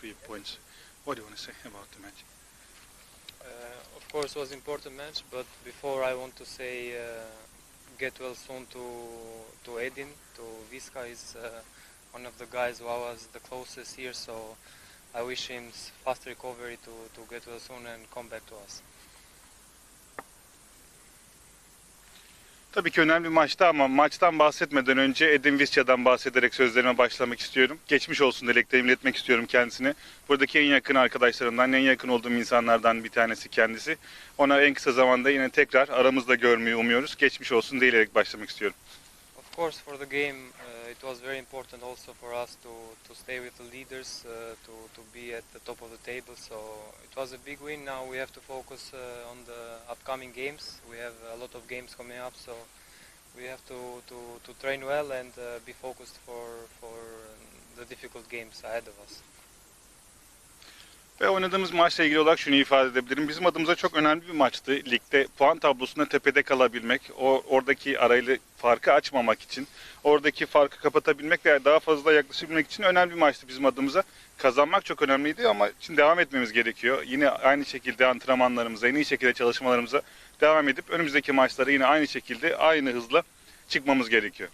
three points. What do you want to say about the match? Uh, of course, it was important match, but before I want to say uh, get well soon to to Edin, to Viska is uh, one of the guys who I was the closest here, so I wish him fast recovery to, to get well soon and come back to us. Tabii ki önemli bir maçtı ama maçtan bahsetmeden önce Edin Visca'dan bahsederek sözlerime başlamak istiyorum. Geçmiş olsun dileklerimi iletmek istiyorum kendisine. Buradaki en yakın arkadaşlarımdan, en yakın olduğum insanlardan bir tanesi kendisi. Ona en kısa zamanda yine tekrar aramızda görmeyi umuyoruz. Geçmiş olsun diyerek başlamak istiyorum. Of course, for the game, uh, it was very important also for us to, to stay with the leaders, uh, to, to be at the top of the table. So it was a big win. Now we have to focus uh, on the upcoming games. We have a lot of games coming up, so we have to, to, to train well and uh, be focused for, for the difficult games ahead of us. Ve oynadığımız maçla ilgili olarak şunu ifade edebilirim. Bizim adımıza çok önemli bir maçtı. Ligde puan tablosunda tepede kalabilmek, o oradaki arayla farkı açmamak için, oradaki farkı kapatabilmek veya daha fazla yaklaşabilmek için önemli bir maçtı bizim adımıza. Kazanmak çok önemliydi ama şimdi devam etmemiz gerekiyor. Yine aynı şekilde antrenmanlarımıza, en iyi şekilde çalışmalarımıza devam edip önümüzdeki maçlara yine aynı şekilde, aynı hızla çıkmamız gerekiyor.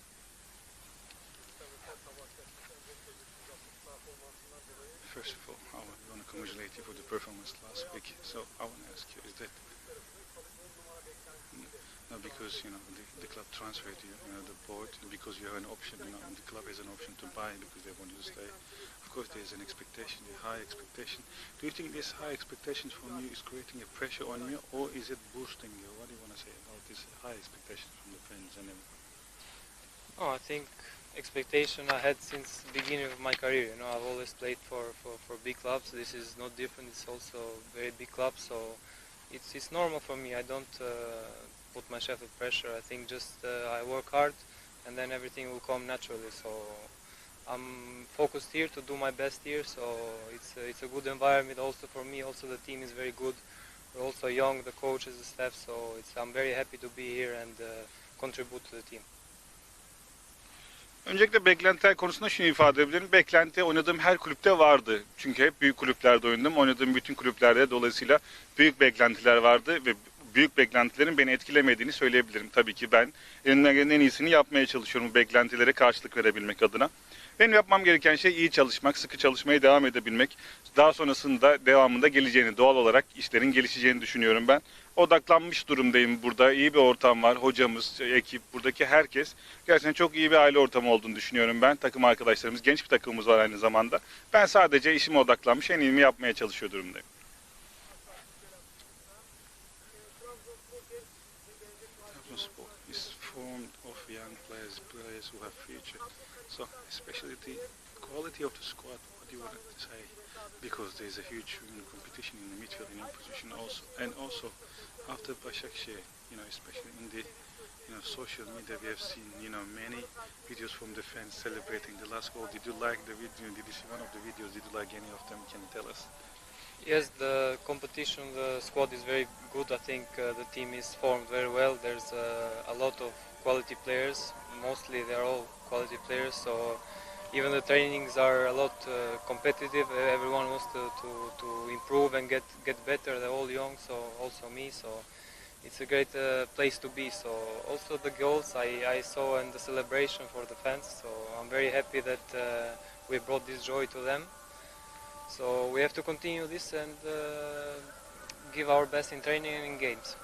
So I want to ask you, is that no, because you know the, the club transferred you, you know the board, because you have an option, you know, the club has an option to buy because they want you to stay. Of course, there's an expectation, a high expectation. Do you think this high expectations from you is creating a pressure on you, or is it boosting you? What do you want to say about this high expectations from the fans and everyone? Oh, I think expectation I had since the beginning of my career. You know, I've always played for, for, for big clubs. This is not different. It's also very big club, so it's it's normal for me. I don't uh, put myself at pressure. I think just uh, I work hard, and then everything will come naturally. So I'm focused here to do my best here. So it's a, it's a good environment also for me. Also the team is very good. We're also young, the coaches, the staff. So it's I'm very happy to be here and uh, contribute to the team. Öncelikle beklentiler konusunda şunu ifade edebilirim. Beklenti oynadığım her kulüpte vardı. Çünkü hep büyük kulüplerde oynadım. Oynadığım bütün kulüplerde dolayısıyla büyük beklentiler vardı ve büyük beklentilerin beni etkilemediğini söyleyebilirim. Tabii ki ben elimden en iyisini yapmaya çalışıyorum bu beklentilere karşılık verebilmek adına. Benim yapmam gereken şey iyi çalışmak, sıkı çalışmaya devam edebilmek. Daha sonrasında devamında geleceğini, doğal olarak işlerin gelişeceğini düşünüyorum ben. Odaklanmış durumdayım burada. İyi bir ortam var. Hocamız, ekip, buradaki herkes. Gerçekten çok iyi bir aile ortamı olduğunu düşünüyorum ben. Takım arkadaşlarımız, genç bir takımımız var aynı zamanda. Ben sadece işime odaklanmış, en iyimi yapmaya çalışıyor durumdayım. So, especially the quality of the squad, what do you want to say? Because there's a huge you know, competition in the midfield in your position also. And also, after Başakşehir, you know, especially in the you know, social media, we have seen, you know, many videos from the fans celebrating the last goal. Did you like the video? Did you see one of the videos? Did you like any of them? Can you tell us? Yes, the competition, the squad is very good. I think uh, the team is formed very well. There's uh, a lot of quality players. Mostly they're all quality players. So even the trainings are a lot uh, competitive. Everyone wants to, to, to improve and get, get better. They're all young, so also me. So it's a great uh, place to be. So also the goals I, I saw and the celebration for the fans. So I'm very happy that uh, we brought this joy to them. So we have to continue this and uh, give our best in training and in games.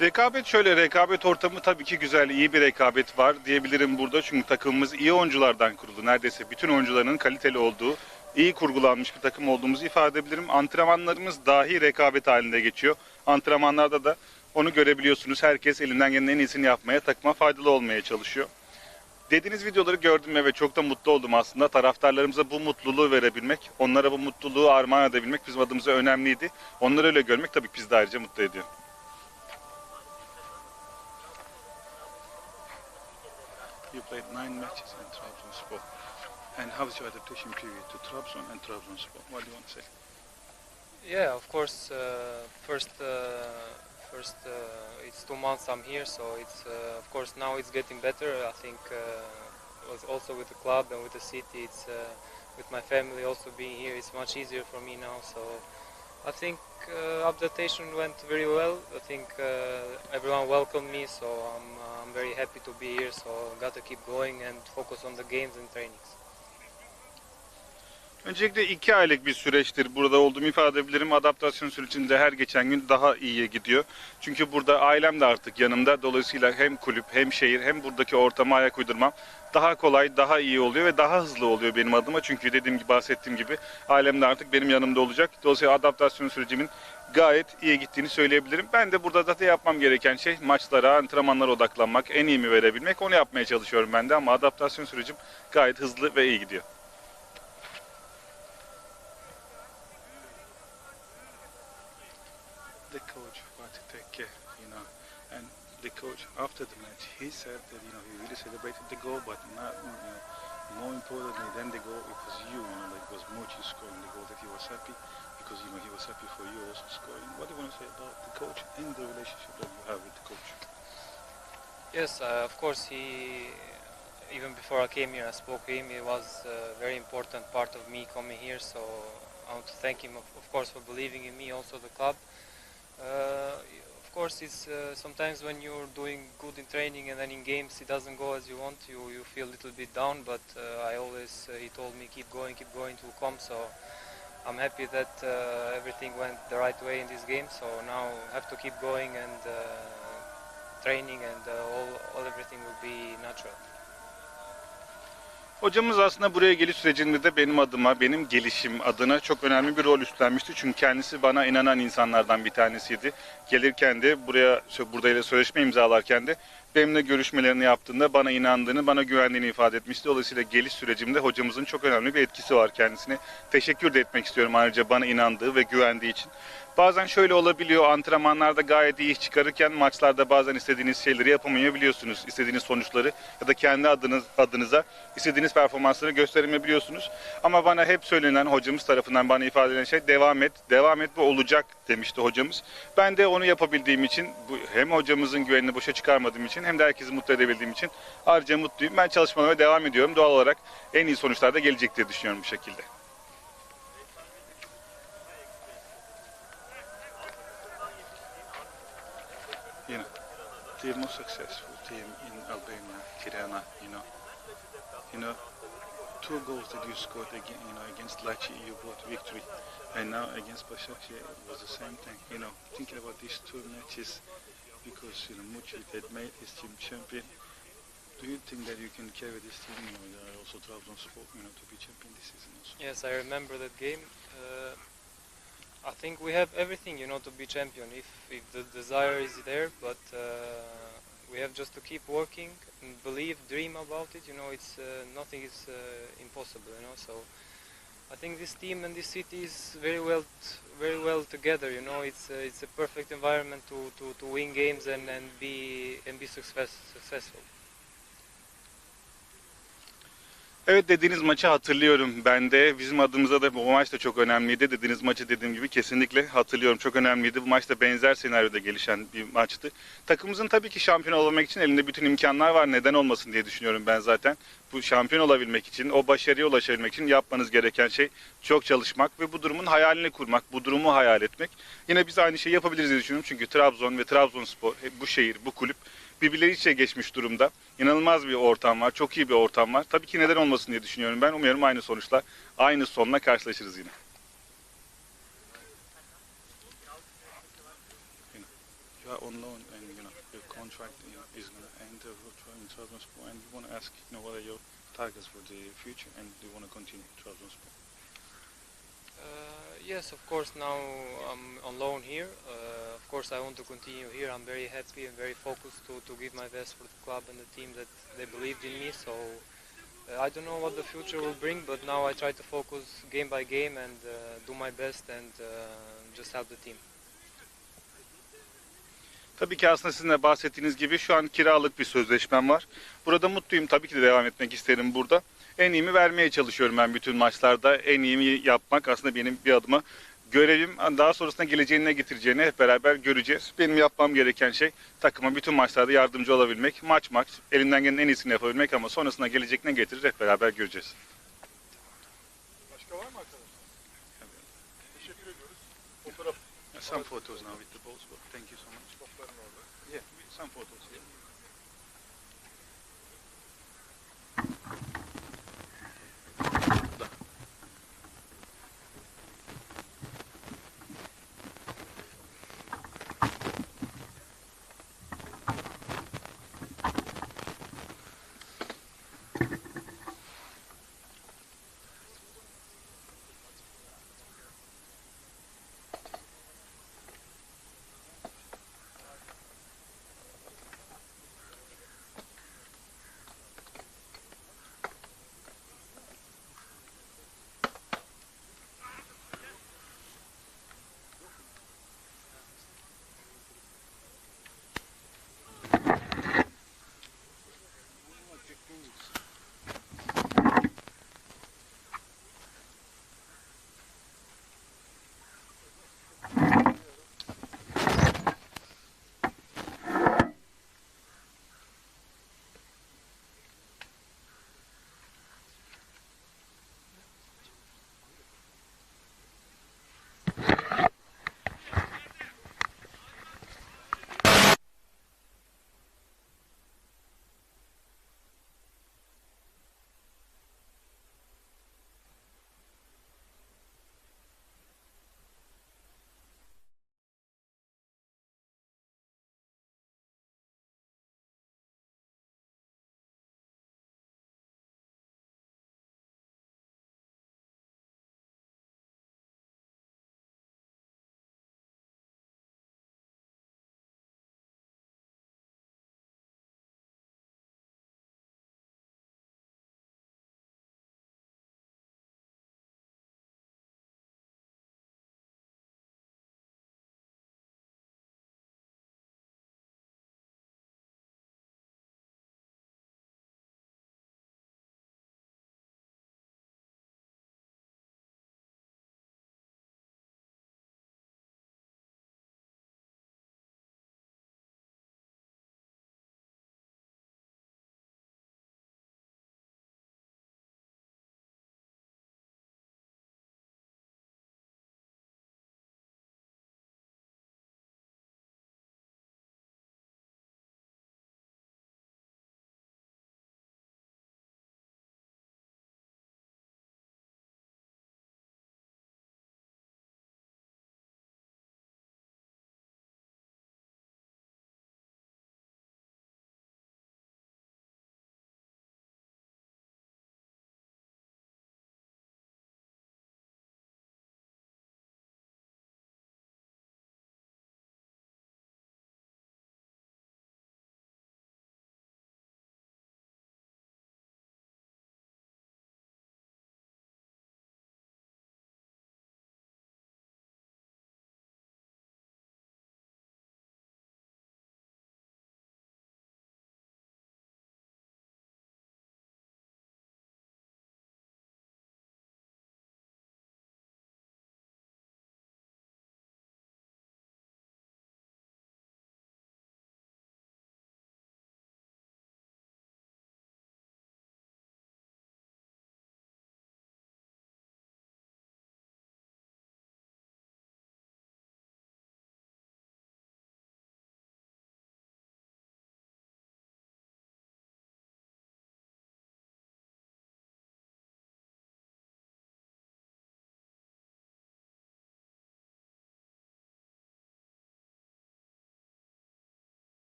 Rekabet şöyle, rekabet ortamı tabii ki güzel, iyi bir rekabet var diyebilirim burada. Çünkü takımımız iyi oyunculardan kuruldu. Neredeyse bütün oyuncuların kaliteli olduğu, iyi kurgulanmış bir takım olduğumuzu ifade edebilirim. Antrenmanlarımız dahi rekabet halinde geçiyor. Antrenmanlarda da onu görebiliyorsunuz. Herkes elinden gelen en iyisini yapmaya, takıma faydalı olmaya çalışıyor. Dediğiniz videoları gördüm ve çok da mutlu oldum aslında. Taraftarlarımıza bu mutluluğu verebilmek, onlara bu mutluluğu armağan edebilmek bizim adımıza önemliydi. Onları öyle görmek tabii ki bizi de ayrıca mutlu ediyor. You played nine matches in Trabzonspor. And how was your adaptation period to Trabzon and Trabzonspor? What do you want to say? Yeah, of course. Uh, first, uh, first, uh, it's two months I'm here, so it's uh, of course now it's getting better. I think uh, was also with the club and with the city. It's uh, with my family also being here. It's much easier for me now. So I think uh, went very well. I think uh, everyone welcomed me, so I'm uh, I'm very happy to be here. So got to keep going and focus on the games and trainings. Öncelikle iki aylık bir süreçtir burada olduğumu ifade edebilirim. Adaptasyon sürecinde her geçen gün daha iyiye gidiyor. Çünkü burada ailem de artık yanımda. Dolayısıyla hem kulüp hem şehir hem buradaki ortama ayak uydurmam daha kolay, daha iyi oluyor ve daha hızlı oluyor benim adıma. Çünkü dediğim gibi bahsettiğim gibi ailem de artık benim yanımda olacak. Dolayısıyla adaptasyon sürecimin gayet iyi gittiğini söyleyebilirim. Ben de burada zaten yapmam gereken şey maçlara, antrenmanlara odaklanmak, en iyi mi verebilmek. Onu yapmaya çalışıyorum ben de ama adaptasyon sürecim gayet hızlı ve iyi gidiyor. The coach want to take care, you know. And the coach after the match, he said that you know he really celebrated the goal, but not you know, more importantly than the goal, it was you, you know, like it was Mochi scoring the goal that he was happy because you know he was happy for you also scoring. What do you want to say about the coach and the relationship that you have with the coach? Yes, uh, of course. He even before I came here, I spoke to him. He was a very important part of me coming here. So I want to thank him, of, of course, for believing in me. Also the club. Uh, of course, it's uh, sometimes when you're doing good in training and then in games it doesn't go as you want. You you feel a little bit down. But uh, I always he told me keep going, keep going, will come. So. I'm happy that uh, everything went the right way in this game. So now I have to keep going and uh, training and uh, all, all everything will be natural. Hocamız aslında buraya geliş sürecinde de benim adıma, benim gelişim adına çok önemli bir rol üstlenmişti. Çünkü kendisi bana inanan insanlardan bir tanesiydi. Gelirken de buraya, burada ile sözleşme imzalarken de benimle görüşmelerini yaptığında bana inandığını, bana güvendiğini ifade etmişti. Dolayısıyla geliş sürecimde hocamızın çok önemli bir etkisi var kendisine. Teşekkür de etmek istiyorum ayrıca bana inandığı ve güvendiği için. Bazen şöyle olabiliyor, antrenmanlarda gayet iyi çıkarırken maçlarda bazen istediğiniz şeyleri yapamayabiliyorsunuz. İstediğiniz sonuçları ya da kendi adınız, adınıza istediğiniz performansları gösteremeyebiliyorsunuz. Ama bana hep söylenen hocamız tarafından bana ifade edilen şey devam et, devam et bu olacak demişti hocamız. Ben de onu yapabildiğim için bu, hem hocamızın güvenini boşa çıkarmadığım için hem de herkesi mutlu edebildiğim için ayrıca mutluyum. Ben çalışmalarıma devam ediyorum. Doğal olarak en iyi sonuçlar da gelecek diye düşünüyorum bu şekilde. The most successful team in Albania, Tirana, you know. You know, two goals that you scored again, you know, against Laci, you brought victory, and now against Başakşehir it was the same thing. You know, thinking about these two matches, because you know Mucci had made his team champion. Do you think that you can carry this team, you know, also Trabzonspor, you know, to be champion this season also? Yes, I remember that game. Uh, I think we have everything, you know, to be champion if if the desire is there. But uh, we have just to keep working and believe, dream about it. You know, it's uh, nothing is uh, impossible. You know, so I think this team and this city is very well very well together. You know, it's uh, it's a perfect environment to, to, to win games and, and be and be success, successful. Evet dediğiniz maçı hatırlıyorum ben de. Bizim adımıza da bu maç da çok önemliydi. Dediğiniz maçı dediğim gibi kesinlikle hatırlıyorum. Çok önemliydi. Bu maç da benzer senaryoda gelişen bir maçtı. Takımımızın tabii ki şampiyon olabilmek için elinde bütün imkanlar var. Neden olmasın diye düşünüyorum ben zaten. Bu şampiyon olabilmek için, o başarıya ulaşabilmek için yapmanız gereken şey çok çalışmak ve bu durumun hayalini kurmak, bu durumu hayal etmek. Yine biz aynı şeyi yapabiliriz diye düşünüyorum. Çünkü Trabzon ve Trabzonspor, bu şehir, bu kulüp birbirleri içe geçmiş durumda. İnanılmaz bir ortam var, çok iyi bir ortam var. Tabii ki neden olmasın diye düşünüyorum ben. Umarım aynı sonuçla, aynı sonla karşılaşırız yine. You are on and you know your contract you know, is going to end uh, in Trabzonspor, and we want to ask, you know, what are your targets for the future, and do you want to continue in Trabzonspor? Uh, yes, of course. Now I'm on loan here. Uh, of course, I want to continue here. I'm very happy and very focused to, to give my best for the club and the team that they believed in me. So uh, I don't know what the future will bring, but now I try to focus game by game and uh, do my best and uh, just help the team. Tabii ki aslında sizin de bahsettiğiniz gibi şu an kiralık bir sözleşmem var. Burada mutluyum. Tabii ki de devam etmek isterim burada. En iyimi vermeye çalışıyorum ben bütün maçlarda. En iyimi yapmak aslında benim bir adıma görevim daha sonrasında geleceğine ne getireceğini hep beraber göreceğiz. Benim yapmam gereken şey takıma bütün maçlarda yardımcı olabilmek. Maç maç elimden gelen en iyisini yapabilmek ama sonrasında gelecek ne getirir hep beraber göreceğiz. Başka var mı arkadaşlar? Teşekkür ediyoruz. Fotoğraf Some photos now with the balls, but thank you so São fotos.